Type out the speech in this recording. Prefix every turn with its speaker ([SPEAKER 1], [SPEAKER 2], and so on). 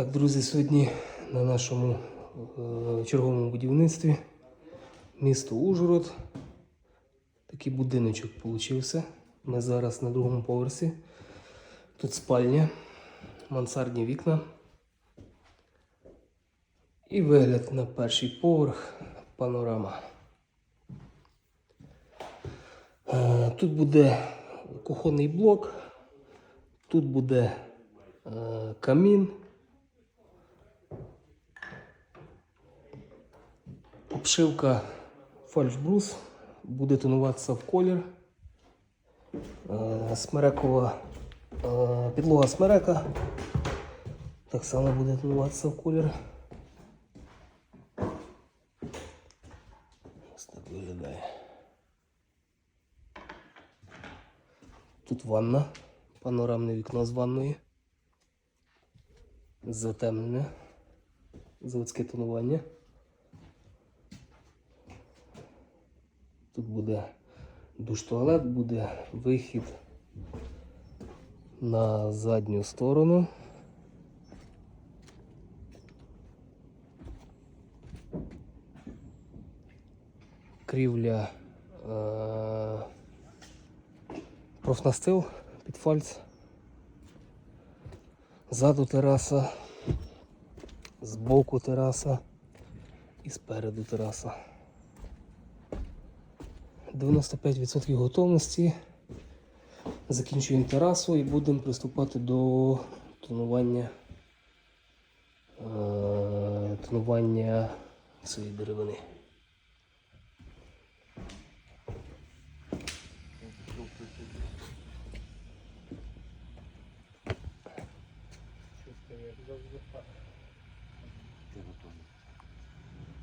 [SPEAKER 1] Так, друзі, сьогодні на нашому е, черговому будівництві місто Ужгород. Такий будиночок получився. Ми зараз на другому поверсі. Тут спальня, мансардні вікна. І вигляд на перший поверх панорама. Е, Тут буде кухонний блок, тут буде е, камін. Обшивка фальшбрус буде тонуватися в колір. Е, Смерекова е, підлога смерека. Так само буде тонуватися в колір. Ось так виглядає. Тут ванна, панорамне вікно з ванної. Затемнене. Заводське тонування. Тут буде душ-туалет, буде вихід на задню сторону. Крівля е- профнастил під фальц. Ззаду тераса, збоку тераса і спереду тераса. 95% готовності. Закінчуємо терасу і будемо приступати до тонування, е, тонування цієї деревини.